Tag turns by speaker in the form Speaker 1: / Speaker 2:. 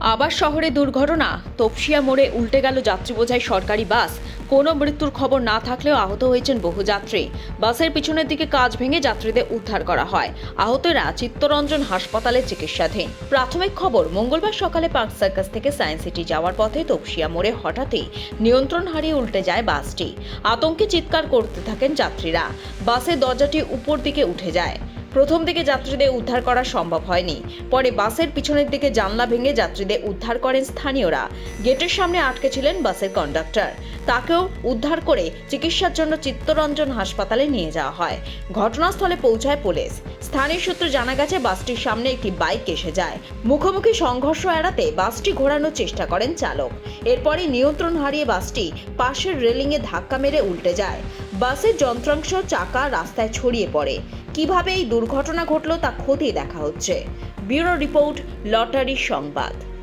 Speaker 1: আবার শহরে দুর্ঘটনা। তপসিয়া মোড়ে উল্টে গেল যাত্রী বোঝাই সরকারি বাস। কোনো মৃত্যুর খবর না থাকলেও আহত হয়েছেন বহু যাত্রী। বাসের পিছনের দিকে কাজ ভেঙে যাত্রীদের উদ্ধার করা হয়। আহতরা চিত্তরঞ্জন হাসপাতালে চিকিৎসাধীন। প্রাথমিক খবর, মঙ্গলবার সকালে পার্ক সার্কাস থেকে সায়েন্স সিটি যাওয়ার পথে তপসিয়া মোড়ে হঠাৎই নিয়ন্ত্রণ হারিয়ে উল্টে যায় বাসটি। আতঙ্কে চিৎকার করতে থাকেন যাত্রীরা। বাসের দরজাটি উপর দিকে উঠে যায়। প্রথম দিকে যাত্রীদের উদ্ধার করা সম্ভব হয়নি। পরে বাসের পিছনের দিকে জানলা ভেঙে যাত্রীদের উদ্ধার করেন স্থানীয়রা। গেটের সামনে আটকে ছিলেন বাসের কন্ডাক্টর। তাকেও উদ্ধার করে চিকিৎসার জন্য চিত্তরঞ্জন হাসপাতালে নিয়ে যাওয়া হয়। ঘটনাস্থলে পৌঁছায় পুলিশ। স্থানীয় সূত্রে জানা গেছে, বাসটির সামনে একটি বাইক এসে যায়। মুখোমুখি সংঘর্ষ এড়াতে বাসটি ঘোরানোর চেষ্টা করেন চালক। এরপরই নিয়ন্ত্রণ হারিয়ে বাসটি পাশের রেলিংয়ে ধাক্কা মেরে উল্টে যায়। বাসের যন্ত্রাংশ, চাকা রাস্তায় ছড়িয়ে পড়ে। কীভাবে এই দুর্ঘটনা ঘটল তা খতিয়ে দেখা হচ্ছে। ব্যুরো রিপোর্ট, লটারি সংবাদ।